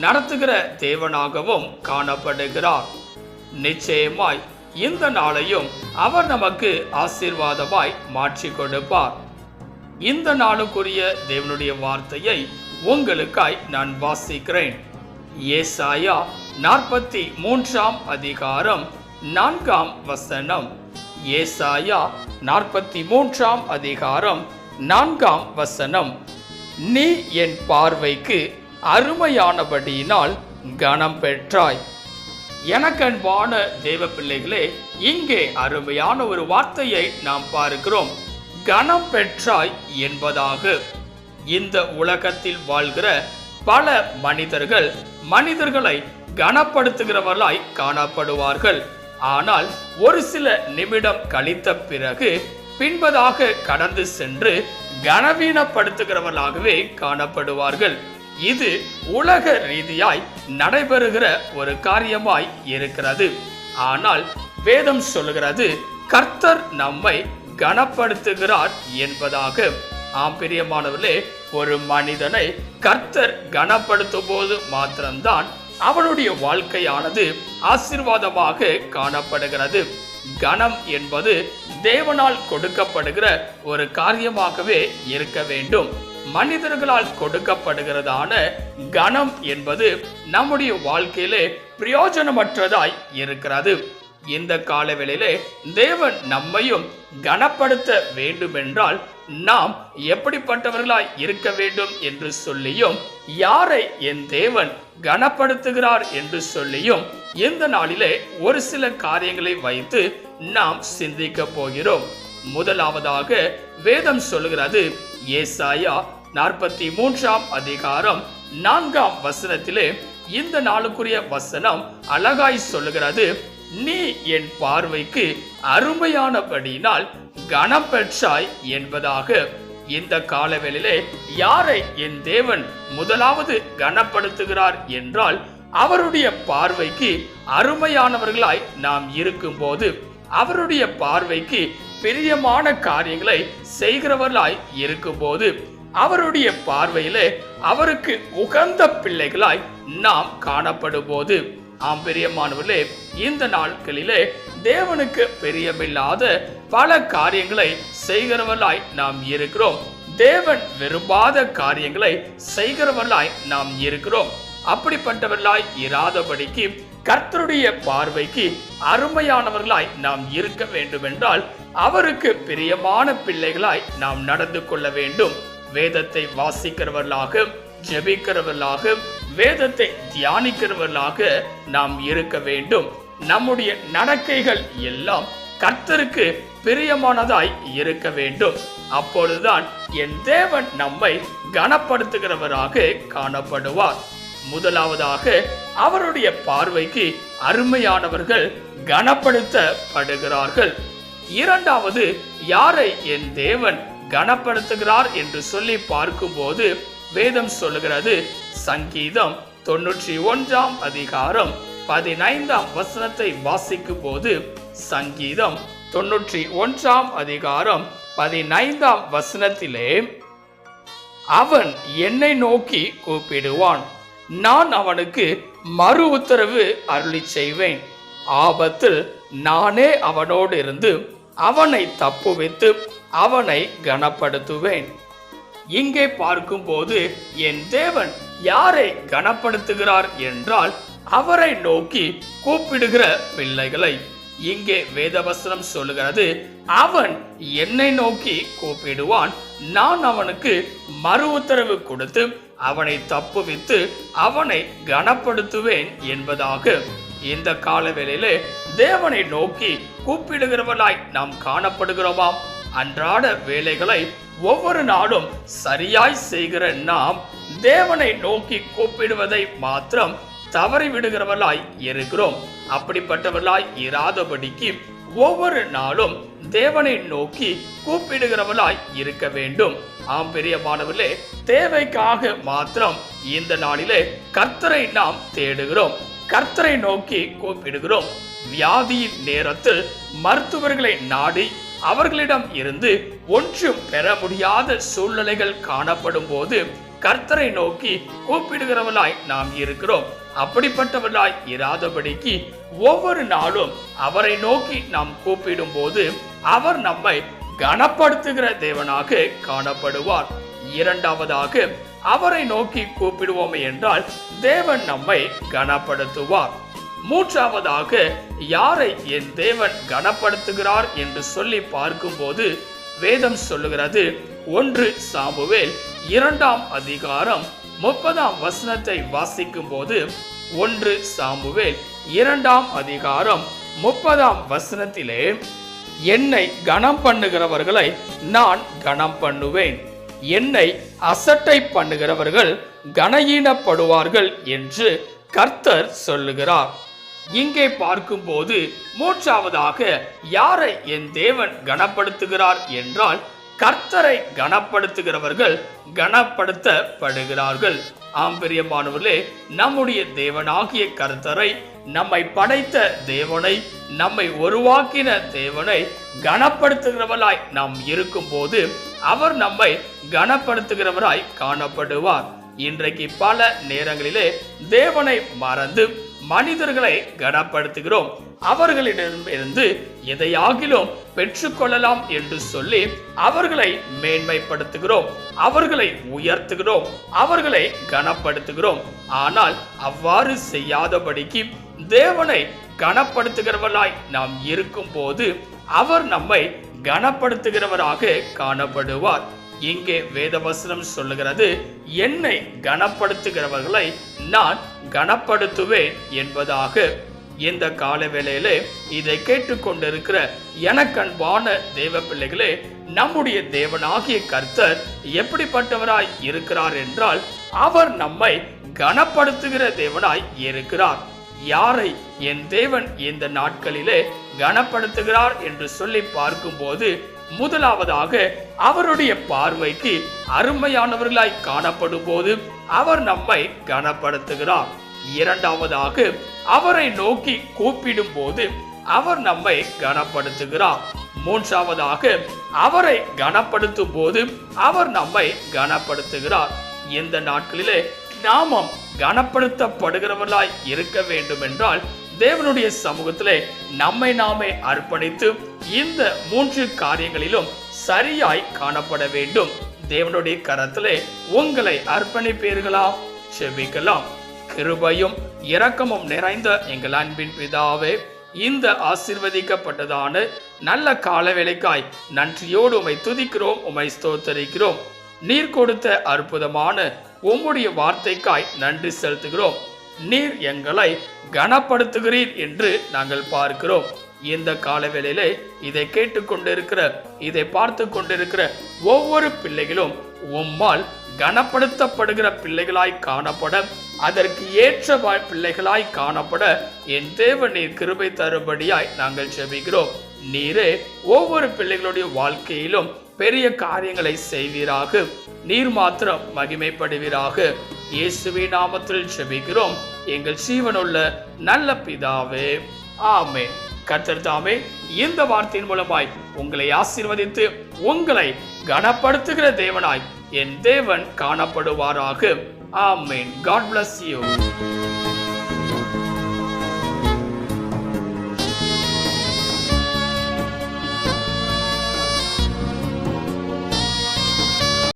நடத்துகிற தேவனாகவும் காணப்படுகிறார். நிச்சயமாய் இந்த நாளையும் அவர் நமக்கு ஆசீர்வாதமாய் மாற்றி கொடுப்பார். இந்த நாளுக்குரிய தேவனுடைய வார்த்தையை உங்களுக்காய் நான் வாசிக்கிறேன். ஏசாயா நாற்பத்தி மூன்றாம் அதிகாரம் நான்காம் வசனம். ஏசாயா நாற்பத்தி மூன்றாம் அதிகாரம் நான்காம் வசனம். நீ என் பார்வைக்கு அருமையானபடியினால் கனம் பெற்றாய். எனக்கன்பான தேவ பிள்ளைகளே இங்கே அருமையான ஒரு வார்த்தையை நாம் பார்க்கிறோம். கனம் பெற்றாய் என்பதாக. இந்த உலகத்தில் வாழ்கிற பல மனிதர்கள் மனிதர்களை கனப்படுத்துகிறவர்களாய் காணப்படுவார்கள். ஆனால் ஒரு சில நிமிடம் கழித்த பிறகு பின்பதாக கடந்து சென்று கனவீனப்படுத்துகிறவர்களாகவே காணப்படுவார்கள். இது உலக ரீதியாய் நடைபெறுகிற ஒரு காரியமாய் இருக்கிறது. ஆனால் வேதம் சொல்லுகிறது கர்த்தர் நம்மை கனப்படுத்துகிறார் என்பதாக. ஆம் பிரியமானவர்களே ஒரு மனிதனை கர்த்தர் கனப்படுத்தும் போது மாத்திரம்தான் அவனுடைய வாழ்க்கையானது ஆசீர்வாதமாக காணப்படுகிறது. கனம் என்பது தேவனால் கொடுக்கப்படுகிற ஒரு காரியமாகவே இருக்க வேண்டும். மனிதர்களால் கொடுக்கப்படுகிறதான கனம் என்பது நம்முடைய வாழ்க்கையிலே பிரயோஜனமற்றதாய் இருக்கிறது. இந்த காலவெளியிலே தேவன் நம்மையும் கனப்படுத்த வேண்டுமென்றால் நாம் எப்படிப்பட்டவர்களாய் இருக்க வேண்டும் என்று சொல்லியும் யாரை என் தேவன் கனப்படுத்துகிறார் என்று சொல்லியும் இந்த நாளிலே ஒரு சில காரியங்களை வைத்து நாம் சிந்திக்க போகிறோம். முதலாவதாக வேதம் சொல்கிறது ஏசாயா நாற்பத்தி மூன்றாம் அதிகாரம் நான்காம் வசனத்திலே இந்த நாளுக்குரிய வசனம் அழகாய் சொல்லுகிறது. நீ என் பார்வைக்கு அருமையானபடியினால் கனப்பெற்றாய் என்பதாக. இந்த காலவெளியிலே யாரை என் தேவன் முதலாவது கனப்படுத்துகிறார் என்றால் அவருடைய பார்வைக்கு அருமையானவர்களாய் நாம் இருக்கும்போது அவருடைய பார்வைக்கு பிரியமான காரியங்களை செய்கிறவர்களாய் இருக்கும்போது அவருடைய பார்வையிலே அவருக்கு உகந்த பிள்ளைகளாய் நாம் காணப்படும் போது ஆம் பெரியமானவர்களே இந்த நாட்களிலே தேவனுக்கு பெரியமில்லாத பல காரியங்களை செய்கிறவர்களாய் நாம் இருக்கிறோம். தேவன் விரும்பாத காரியங்களை செய்கிறவர்களாய் நாம் இருக்கிறோம். அப்படிப்பட்டவர்களாய் இராதபடிக்கு கர்த்தருடைய பார்வைக்கு அருமையானவர்களாய் நாம் இருக்க வேண்டும் என்றால் அவருக்கு பிரியமான பிள்ளைகளாய் நாம் நடந்து கொள்ள வேண்டும். வேதத்தை வாசிக்கிறவர்களாக ஜெபிக்கிறவர்களாக வேதத்தை தியானிக்கிறவர்களாக நாம் இருக்க வேண்டும். நம்முடைய நடக்கைகள் எல்லாம் கர்த்தருக்கு பிரியமானதாய் இருக்க வேண்டும். அப்பொழுதுதான் என் தேவன் நம்மை கனப்படுத்துகிறவராக காணப்படுவார். முதலாவதாக அவருடைய பார்வைக்கு அருமையானவர்கள் கனப்படுத்தப்படுகிறார்கள். இரண்டாவது யாரை என் தேவன் கனப்படுத்துகிறார் என்று சொல்லி பார்க்கும்போது வேதம் சொல்லுகிறது. சங்கீதம் தொன்னூற்றி ஒன்றாம் அதிகாரம் பதினைந்தாம் வசனத்தை வாசிக்கும் போது சங்கீதம் தொன்னூற்றி ஒன்றாம் அதிகாரம் பதினைந்தாம் வசனத்திலே அவன் என்னை நோக்கி கூப்பிடுவான். நான் அவனுக்கு மறு உத்தரவு அருளி செய்வேன். ஆபத்தில் நானே அவனோடு இருந்து அவனை தப்புவித்து அவனை கனப்படுத்துவேன். இங்கே பார்க்கும்போது என் தேவன் யாரை கனப்படுத்துகிறார் என்றால் அவரை நோக்கி கூப்பிடுகிற பிள்ளைகளை. இங்கே வேதவசனம் சொல்லுகிறது அவன் என்னை நோக்கி கூப்பிடுவான். நான் அவனுக்கு மறு உத்தரவு கொடுத்து அவனை தப்புவித்து அவனை கனப்படுத்துவேன் என்பதாக. இந்த காலவேளையிலே தேவனை நோக்கி கூப்பிடுகிறவனாய் நாம் காணப்படுகிறோமாம். அன்றாட வேலைகளை ஒவ்வொரு நாளும் சரியாய் செய்கிற நாம் தேவனை நோக்கி கூப்பிடுவதை மாத்திரம் தவறி விடுகிறவர்களாய் இருக்கிறோம். அப்படிப்பட்டவர்களாய் இராதபடிக்கு ஒவ்வொரு நாளும் தேவனை நோக்கி கூப்பிடுகிறவர்களாய் இருக்க வேண்டும். ஆம் பிரியமானவர்களே தேவைக்காக மாத்திரம் இந்த நாளிலே கர்த்தரை நாம் தேடுகிறோம். கர்த்தரை நோக்கி கூப்பிடுகிறோம். வியாதியின் நேரத்தில் மருத்துவர்களை நாடி அவர்களிடம் இருந்து ஒன்றும் பெற முடியாத சூழ்நிலைகள் காணப்படும் போது கர்த்தரை நோக்கி கூப்பிடுகிறவளாய் நாம் இருக்கிறோம். அப்படிப்பட்டவர்களாய் இராதபடிக்கு ஒவ்வொரு நாளும் அவரை நோக்கி நாம் கூப்பிடும் போது அவர் நம்மை கனப்படுத்துகிற தேவனாக காணப்படுவார். இரண்டாவதாக அவரை நோக்கி கூப்பிடுவோமே என்றால் தேவன் நம்மை கனப்படுத்துவார். மூன்றாவதாக யாரை என் தேவன் கனப்படுத்துகிறார் என்று சொல்லி பார்க்கும்போது வேதம் சொல்லுகிறது ஒன்று சாமுவேல் இரண்டாம் அதிகாரம் முப்பதாம் வசனத்தை வாசிக்கும் போது ஒன்று சாமுவேல் இரண்டாம் அதிகாரம் முப்பதாம் வசனத்திலே என்னை கனம் பண்ணுகிறவர்களை நான் கனம் பண்ணுவேன் என்னை அசட்டை பண்ணுகிறவர்கள் கனஈனப்படுவார்கள் என்று கர்த்தர் சொல்லுகிறார். இங்கே பார்க்கும்போது மூன்றாவதாக யாரை என் தேவன் கனப்படுத்துகிறார் என்றால் கர்த்தரை கனப்படுத்துகிறவர்கள் கனப்படுத்தப்படுகிறார்கள். ஆம்பரியமானவர்களே நம்முடைய தேவனாகிய கர்த்தரை நம்மை படைத்த தேவனை நம்மை உருவாக்கின தேவனை கனப்படுத்துகிறவராய் நாம் இருக்கும்போது அவர் நம்மை கனப்படுத்துகிறவராய் காணப்படுவார். இன்றைக்கு பல நேரங்களிலே தேவனை மறந்து மனிதர்களை கனப்படுத்துகிறோம். அவர்களிடமிருந்து எதையாகிலும் பெற்றுக்கொள்ளலாம் என்று சொல்லி அவர்களை மேன்மைப்படுத்துகிறோம். அவர்களை உயர்த்துகிறோம். அவர்களை கனப்படுத்துகிறோம். ஆனால் அவ்வாறு செய்யாதபடிக்கு தேவனை கனப்படுத்துகிறவர்களாய் நாம் இருக்கும் போது அவர் நம்மை கனப்படுத்துகிறவராக காணப்படுவார். இங்கே வேதவசனம் சொல்லுகிறது என்னை கனப்படுத்துகிறவர்களை நான் கனப்படுத்துவேன் என்பதாக. இந்த கால வேளையிலே இதை கேட்டுக்கொண்டிருக்கிற எனக்கன்பான தேவ பிள்ளைகளே நம்முடைய தேவனாகிய கர்த்தர் எப்படிப்பட்டவராய் இருக்கிறார் என்றால் அவர் நம்மை கனப்படுத்துகிற தேவனாய் இருக்கிறார். யாரை என் தேவன் இந்த நாட்களிலே கனப்படுத்துகிறார் என்று சொல்லி பார்க்கும்போது முதலாவதாக அவருடைய பார்வைக்கு அருமையானவர்களாய் காணப்படும் போது அவர் நம்மை கனப்படுத்துகிறார். இரண்டாவதாக அவரை நோக்கி கூப்பிடும் போது அவர் நம்மை கனப்படுத்துகிறார். மூன்றாவதாக அவரை கனப்படுத்தும் போது அவர் நம்மை கனப்படுத்துகிறார். இந்த நாட்களிலே நாமம் கனப்படுத்தப்படுகிறவர்களாய் இருக்க வேண்டும் என்றால் தேவனுடைய சமூகத்திலே நம்மை நாமே அர்ப்பணித்து இந்த மூன்று காரியங்களிலும் சரியாய் காணப்பட வேண்டும். தேவனுடைய கரத்திலே உங்களை அர்ப்பணிப்பீர்களா? செபிக்கலாம். கிருபையும் இரக்கமும் நிறைந்த எங்கள் அன்பின் பிதாவே இந்த ஆசிர்வதிக்கப்பட்டதான நல்ல காலவேளைக்காய் நன்றியோடு உமை துதிக்கிறோம் உமை ஸ்தோத்தரிக்கிறோம். நீர் கொடுத்த அற்புதமான உம்முடைய வார்த்தைக்காய் நன்றி செலுத்துகிறோம். நீர் எங்களை கனப்படுத்துகிறீர் என்று நாங்கள் பார்க்கிறோம். இந்த காலவேளையிலே இதை கேட்டுக்கொண்டிருக்கிற இதை பார்த்து கொண்டிருக்கிற ஒவ்வொரு பிள்ளைகளும் உம்மால் கனப்படுத்தப்படுகிற பிள்ளைகளாய் காணப்பட அதற்கு ஏற்ற பிள்ளைகளாய் காணப்பட என் தேவ நீர் கிருபை தரும்படியாய் நாங்கள் செபிக்கிறோம் நீரே ஒவ்வொரு பிள்ளைகளுடைய வாழ்க்கையிலும் பெரிய காரியங்களை செய்வீராக. நீர் மாத்திரம் மகிமைப்படுவீராக. இயேசுவே நாமத்தில் செபிக்கிறோம் எங்கள் ஜீவனுள்ள நல்ல பிதாவே ஆமே கத்தர் தாமே இந்த வார்த்தையின் மூலமாய் உங்களை ஆசீர்வதித்து உங்களை கனப்படுத்துகிற தேவனாய் என் தேவன் காணப்படுவாராக. ஆமேன். God bless you